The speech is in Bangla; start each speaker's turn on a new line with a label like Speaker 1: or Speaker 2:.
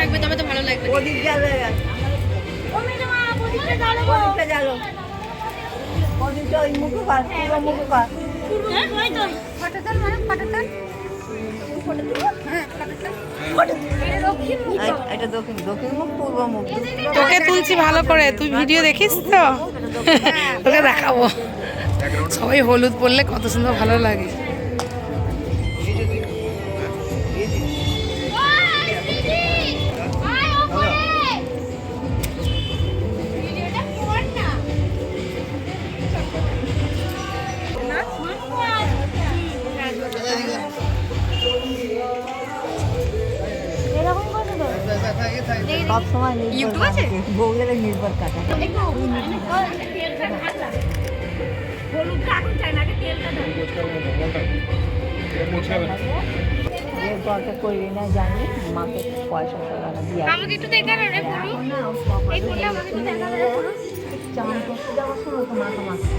Speaker 1: থাকবে তবে তো ভালো লাগবে।
Speaker 2: প্রদীপ জ্বালে প্রদীপটা জ্বালো। প্রদীপটা ওই মুখে পার পুরো মুখে পার
Speaker 3: তোকে তুলছি ভালো করে তুই ভিডিও দেখিস তো? তোকে দেখাবো। সবাই হলুদ পরলে কত সুন্দর ভালো লাগে।
Speaker 2: সব সময় নির্ভর কাটে বউয়ের নির্ভর কাটা এরপরটা করবি না জানি মাকে পয়সা টাকা দিয়ে
Speaker 1: আমাকে একটু দেখানো রে এই ফুলটা আমাকে একটু দেখানো রে
Speaker 2: চান করতে যাওয়ার সময় তো মাথা মাথা